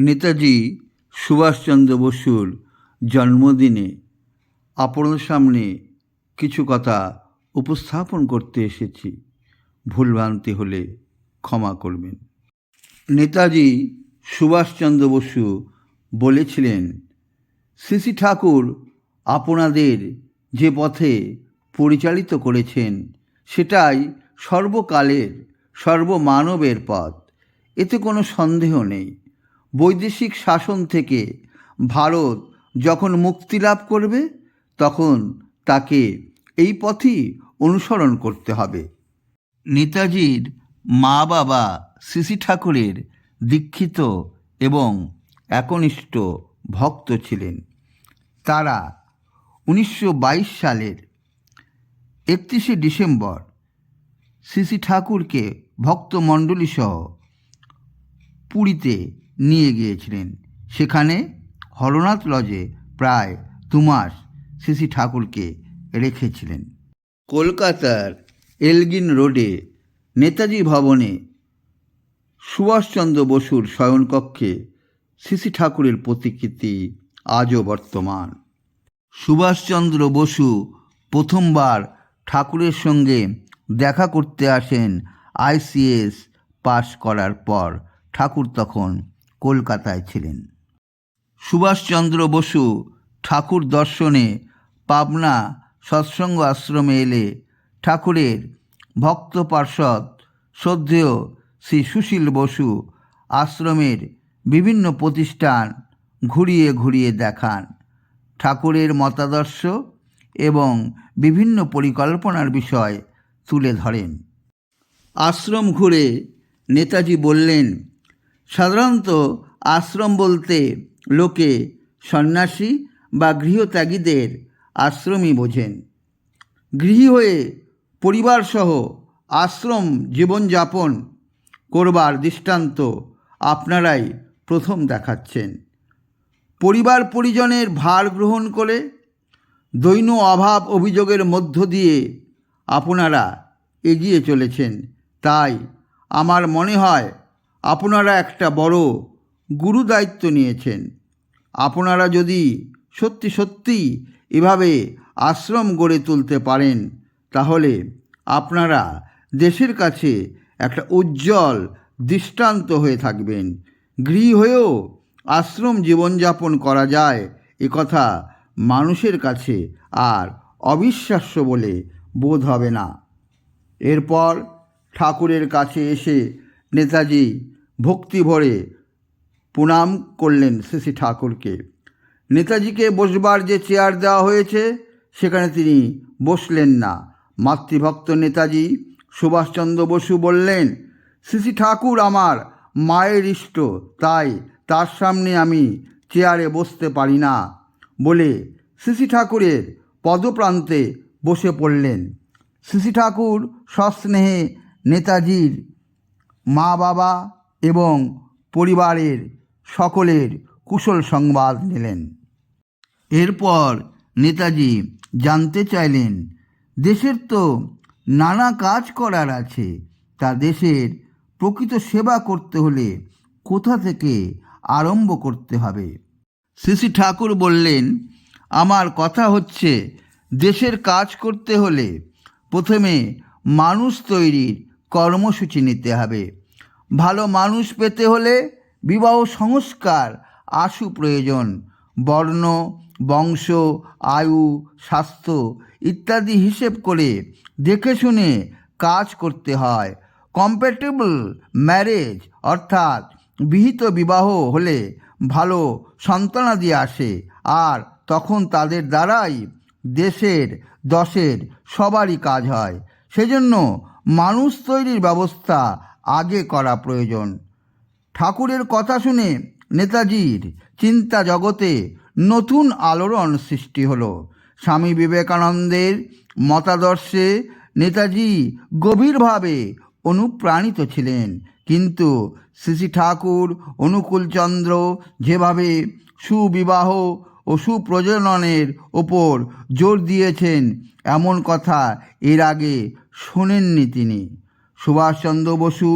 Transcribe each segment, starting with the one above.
নেতাজি সুভাষচন্দ্র বসুর জন্মদিনে আপনার সামনে কিছু কথা উপস্থাপন করতে এসেছি। ভুলভ্রান্তি হলে ক্ষমা করবেন। নেতাজি সুভাষচন্দ্র বসু বলেছিলেন শ্রী ঠাকুর, আপনাদের যে পথে পরিচালিত করেছেন, সেটাই সর্বকালের, সর্বমানবের পথ। এতে কোনো সন্দেহ নেই। বৈদেশিক শাসন থেকে ভারত যখন মুক্তি লাভ করবে, তখন তাকে এই পথই অনুসরণ করতে হবে। নেতাজির মা বাবা শ্রী ঠাকুরের দীক্ষিত এবং একনিষ্ঠ ভক্ত ছিলেন। তারা উনিশশো বাইশ সালের একত্রিশে ডিসেম্বর শ্রী ঠাকুরকে ভক্তমণ্ডলী সহ পুরীতে নিয়ে গিয়েছিলেন। সেখানে হরনাথ লজে প্রায় দু মাস শ্রী ঠাকুরকে রেখেছিলেন। কলকাতার এলগিন রোডে নেতাজি ভবনে সুভাষচন্দ্র বসুর শয়নকক্ষে শ্রী ঠাকুরের প্রতিকৃতি আজও বর্তমান। সুভাষচন্দ্র বসু প্রথমবার ঠাকুরের সঙ্গে দেখা করতে আসেন আইসিএস পাশ করার পর। ঠাকুর তখন কলকাতায় ছিলেন। সুভাষচন্দ্র বসু ঠাকুর দর্শনে পাবনা সৎসঙ্গ আশ্রমে এলে ঠাকুরের ভক্ত পার্ষদ শ্রদ্ধেয় শ্রী সুশীল বসু আশ্রমের বিভিন্ন প্রতিষ্ঠান ঘুরিয়ে ঘুরিয়ে দেখান। ঠাকুরের মতাদর্শ এবং বিভিন্ন পরিকল্পনার বিষয় তুলে ধরেন। আশ্রম ঘুরে নেতাজি বললেন সাধারণত আশ্রম বলতে লোকে সন্ন্যাসী বা গৃহত্যাগীদের আশ্রমই বোঝেন। গৃহী হয়ে পরিবারসহ আশ্রম জীবনযাপন করবার দৃষ্টান্ত আপনারাই প্রথম দেখাচ্ছেন। পরিবার পরিজনের ভার গ্রহণ করে দৈন অভাব অভিযোগের মধ্য দিয়ে আপনারা এগিয়ে চলেছেন। তাই আমার মনে হয় আপনারা একটা বড় গুরু দায়িত্ব নিয়েছেন। আপনারা যদি সত্যি সত্যি এভাবে আশ্রম গড়ে তুলতে পারেন, তাহলে আপনারা দেশের কাছে একটা উজ্জ্বল দৃষ্টান্ত হয়ে থাকবেন। গৃহী হয়েও আশ্রম জীবনযাপন করা যায় কথা মানুষের কাছে আর অবিশ্বাস্য বলে বোধ হবে না। এরপর ঠাকুরের কাছে এসে নেতাজি ভক্তি ভরে প্রণাম করলেন শ্রী ঠাকুরকে। নেতাজিকে বসবার যে চেয়ার দেওয়া হয়েছে, সেখানে তিনি বসলেন না। মাতৃভক্ত নেতাজি সুভাষচন্দ্র বসু বললেন, শ্রী ঠাকুর আমার মায়ের ইষ্ট, তাই তার সামনে আমি চেয়ারে বসতে পারি না। বলে শ্রী ঠাকুরের পদপ্রান্তে বসে পড়লেন। শ্রী ঠাকুর সস্নেহে নেতাজির মা বাবা এবং পরিবারের সকলের কুশল সংবাদ নিলেন। এরপর নেতাজি জানতে চাইলেন, দেশের তো নানা কাজ করার আছে, তা দেশের প্রকৃত সেবা করতে হলে কোথা থেকে আরম্ভ করতে হবে? শ্রী ঠাকুর বললেন, আমার কথা হচ্ছে, দেশের কাজ করতে হলে প্রথমে মানুষ তৈরির কর্মসূচি নিতে হবে। ভালো মানুষ পেতে হলে বিবাহ সংস্কার আশু প্রয়োজন। বর্ণ, বংশ, আয়ু, স্বাস্থ্য ইত্যাদি হিসেব করে দেখে শুনে কাজ করতে হয়। কম্প্যাটেবল ম্যারেজ অর্থাৎ বিহিত বিবাহ হলে ভালো সন্তানাদি আসে আর তখন তাদের দ্বারাই দেশের, দশের সবারই কাজ হয়। সেজন্য মানুষ তৈরির ব্যবস্থা আগে করা প্রয়োজন। ঠাকুরের কথা শুনে নেতাজির চিন্তা জগতে নতুন আলোড়ন সৃষ্টি হলো। স্বামী বিবেকানন্দের মতাদর্শে নেতাজি গভীরভাবে অনুপ্রাণিত ছিলেন। কিন্তু শ্রী ঠাকুর, অনুকূলচন্দ্র যেভাবে সুবিবাহ ও সুপ্রজননের ওপর জোর দিয়েছেন, এমন কথা এর আগে শোনেননি তিনি। সুভাষচন্দ্র বসু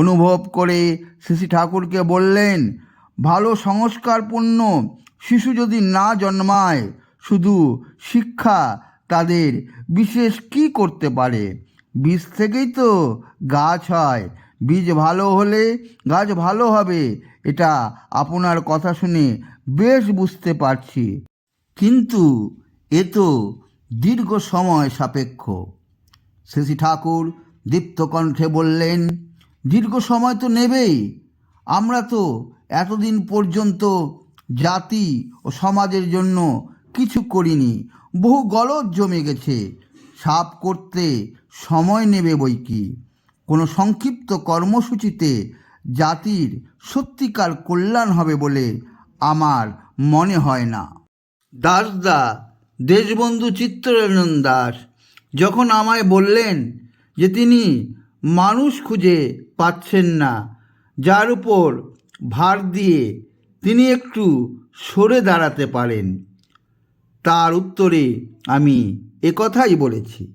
অনুভব করে শ্রী ঠাকুরকে বললেন, ভালো সংস্কারপূর্ণ শিশু যদি না জন্মায়, শুধু শিক্ষা তাদের বিশেষ কি করতে পারে? বীজ থেকেই তো গাছ হয়। বীজ ভালো হলে গাছ ভালো হবে, এটা আপনার কথা শুনে বেশ বুঝতে পারছি। কিন্তু এ তো দীর্ঘ সময় সাপেক্ষ। শ্রী ঠাকুর দীপ্ত কণ্ঠে বললেন, দীর্ঘ সময় তো নেবেই। আমরা তো এতদিন পর্যন্ত জাতি ও সমাজের জন্য কিছু করিনি। বহু গলদ জমে গেছে। সাপ করতে সময় নেবে বই কি? কোনো সংক্ষিপ্ত কর্মসূচিতে জাতির সত্যিকার কল্যাণ হবে বলে আমার মনে হয় না। দাসদা, দেশবন্ধু চিত্তরঞ্জন দাস, যখন আমায় বললেন যে তিনি মানুষ খুঁজে পাচ্ছেন না, যার উপর ভার দিয়ে তিনি একটু সরে দাঁড়াতে পারেন। তার উত্তরে আমি একথাই বলেছি।